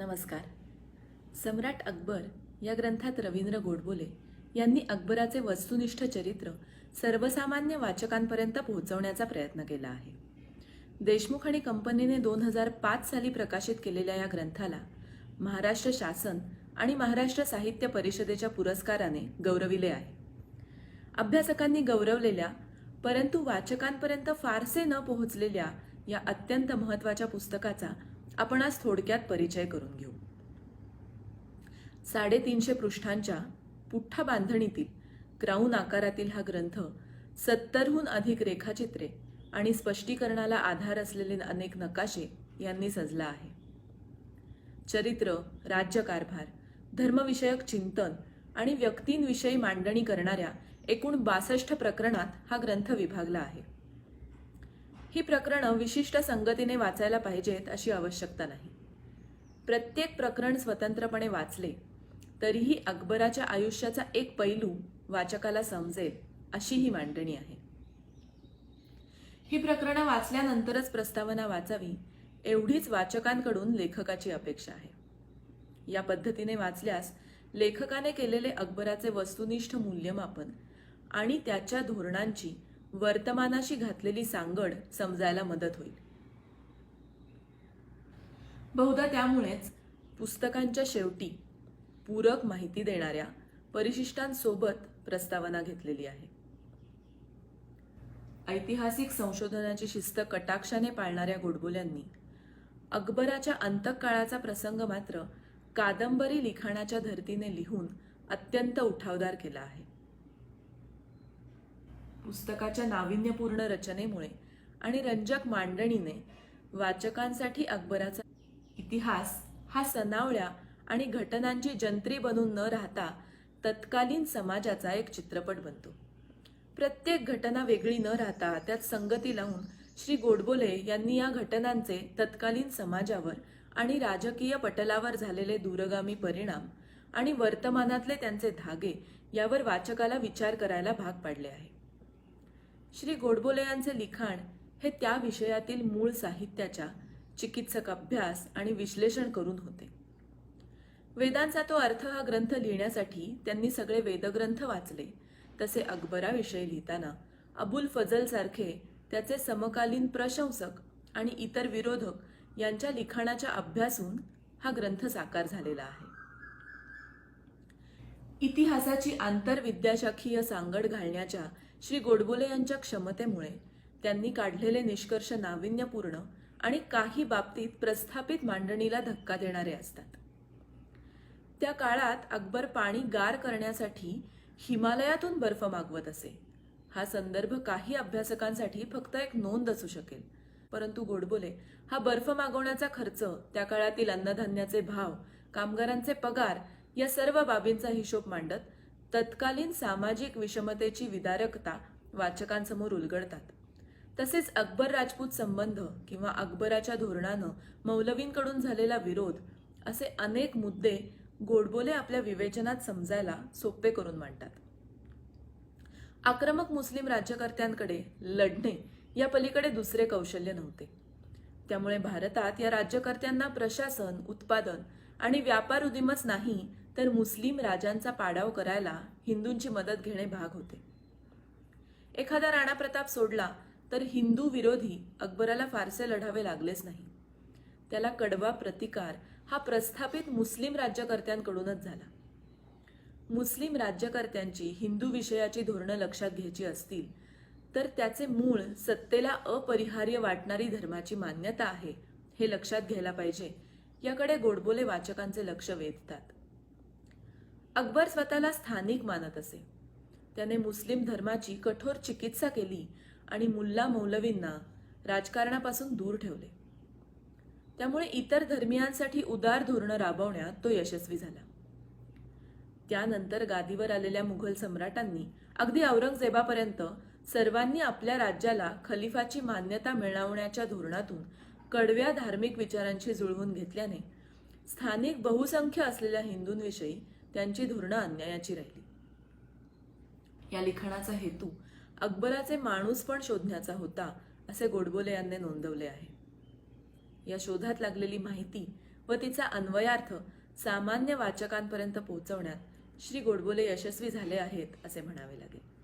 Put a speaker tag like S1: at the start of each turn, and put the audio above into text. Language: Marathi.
S1: नमस्कार. सम्राट अकबर या ग्रंथात रवींद्र गोडबोले यांनी अकबराचे वस्तुनिष्ठ चरित्र सर्वसामान्य वाचकांपर्यंत पोहोचवण्याचा प्रयत्न केला आहे. देशमुख आणि कंपनीने दोन हजार पाच साली प्रकाशित केलेल्या या ग्रंथाला महाराष्ट्र शासन आणि महाराष्ट्र साहित्य परिषदेच्या पुरस्काराने गौरविले आहे. अभ्यासकांनी गौरवलेल्या परंतु वाचकांपर्यंत फारसे न पोहोचलेल्या या अत्यंत महत्त्वाच्या पुस्तकाचा आपण आज थोडक्यात परिचय करून घेऊ. साडेतीनशे पृष्ठांच्या पुठ्ठा बांधणीतील क्राऊन आकारातील हा ग्रंथ सत्तरहून अधिक रेखाचित्रे आणि स्पष्टीकरणाला आधार असलेले अनेक नकाशे यांनी सजला आहे. चरित्र राज्यकारभार धर्मविषयक चिंतन आणि व्यक्तींविषयी मांडणी करणाऱ्या एकूण बासष्ट प्रकरणात हा ग्रंथ विभागला आहे. ही प्रकरणं विशिष्ट संगतीने वाचायला पाहिजेत अशी आवश्यकता नाही. प्रत्येक प्रकरण स्वतंत्रपणे वाचले तरीही अकबराच्या आयुष्याचा एक पैलू वाचकाला समजेल अशी ही मांडणी आहे. ही प्रकरणं वाचल्यानंतरच प्रस्तावना वाचावी एवढीच वाचकांकडून लेखकाची अपेक्षा आहे. या पद्धतीने वाचल्यास लेखकाने केलेले अकबराचे वस्तुनिष्ठ मूल्यमापन आणि त्याच्या धोरणांची वर्तमानाशी घातलेली सांगड समजायला मदत होईल. बहुधा त्यामुळेच पुस्तकांच्या शेवटी पूरक माहिती देणाऱ्या परिशिष्टांसोबत प्रस्तावना घेतलेली आहे. ऐतिहासिक संशोधनाची शिस्त कटाक्षाने पाळणाऱ्या गोडबोल्यांनी अकबराच्या अंतकाळाचा प्रसंग मात्र कादंबरी लिखाणाच्या धर्तीने लिहून अत्यंत उठावदार केला आहे. पुस्तकाच्या नाविन्यपूर्ण रचनेमुळे आणि रंजक मांडणीने वाचकांसाठी अकबराचा इतिहास हा सनावळ्या आणि घटनांची जंत्री बनून न राहता तत्कालीन समाजाचा एक चित्रपट बनतो. प्रत्येक घटना वेगळी न राहता त्यात संगती लावून श्री गोडबोले यांनी या घटनांचे तत्कालीन समाजावर आणि राजकीय पटलावर झालेले दूरगामी परिणाम आणि वर्तमानातले त्यांचे धागे यावर वाचकाला विचार करायला भाग पाडले आहे. श्री गोडबोले यांचे लिखाण हे त्या विषयातील मूळ साहित्याच्या चिकित्सक अभ्यास आणि विश्लेषण करून होते. वेदांचा तो अर्थ हा ग्रंथ लिहिण्यासाठी त्यांनी सगळे वेदग्रंथ वाचले. तसे अकबराविषयी लिहिताना अबुल फजल सारखे त्याचे समकालीन प्रशंसक आणि इतर विरोधक यांच्या लिखाणाच्या अभ्यासून हा ग्रंथ साकार झालेला आहे. इतिहासाची आंतरविद्याशाखीय सांगड घालण्याच्या श्री गोडबोले यांच्या क्षमतेमुळे त्यांनी काढलेले निष्कर्ष नाविन्यपूर्ण आणि काही बाबतीत प्रस्थापित मांडणीला धक्का देणारे असतात. त्या काळात अकबर पाणी गार करण्यासाठी हिमालयातून बर्फ मागवत असे. हा संदर्भ काही अभ्यासकांसाठी फक्त एक नोंद असू शकेल. परंतु गोडबोले हा बर्फ मागवण्याचा खर्च त्या काळातील अन्नधान्याचे भाव कामगारांचे पगार या सर्व बाबींचा हिशोब मांडत तत्कालीन सामाजिक विषमतेची विदारकता वाचकांसमोर उलगडतात. तसेच अकबर राजपूत संबंध किंवा अकबराच्या धोरणानं मौलवींकडून झालेला विरोध असे अनेक मुद्दे गोडबोले आपल्या विवेचनात समजायला सोपे करून मांडतात. आक्रमक मुस्लिम राज्यकर्त्यांकडे लढणे या पलीकडे दुसरे कौशल्य नव्हते. त्यामुळे भारतात या राज्यकर्त्यांना प्रशासन उत्पादन आणि व्यापार उदिमच नाही तर मुस्लिम राजांचा पाडाव करायला हिंदूंची मदत घेणे भाग होते. एखादा राणा प्रताप सोडला तर हिंदू विरोधी अकबराला फारसे लढावे लागलेच नाही. त्याला कडवा प्रतिकार हा प्रस्थापित मुस्लिम राज्यकर्त्यांकडूनच झाला. मुस्लिम राज्यकर्त्यांची हिंदू विषयाची धोरणं लक्षात घ्यायची असतील तर त्याचे मूळ सत्तेला अपरिहार्य वाटणारी धर्माची मान्यता आहे हे लक्षात घ्यायला पाहिजे याकडे गोडबोले वाचकांचे लक्ष वेधतात. अकबर स्वतःला स्थानिक मानत असे. त्याने मुस्लिम धर्माची कठोर चिकित्सा केली आणि मुल्ला मौलवींना राजकारणापासून दूर ठेवले. त्यामुळे इतर धर्मियांसाठी उदार धोरणं राबवण्यात तो यशस्वी झाला. त्यानंतर गादीवर आलेल्या मुघल सम्राटांनी अगदी औरंगजेबापर्यंत सर्वांनी आपल्या राज्याला खलिफाची मान्यता मिळवण्याच्या धोरणातून कडव्या धार्मिक विचारांशी जुळवून घेतल्याने स्थानिक बहुसंख्य असलेल्या हिंदूंविषयी त्यांची धोरणं अन्यायाची राहिली. या लिखाणाचा हेतू अकबराचे माणूस पण शोधण्याचा होता असे गोडबोले यांनी नोंदवले आहे. या शोधात लागलेली माहिती व तिचा अन्वयार्थ सामान्य वाचकांपर्यंत पोहोचवण्यात श्री गोडबोले यशस्वी झाले आहेत असे म्हणावे लागेल.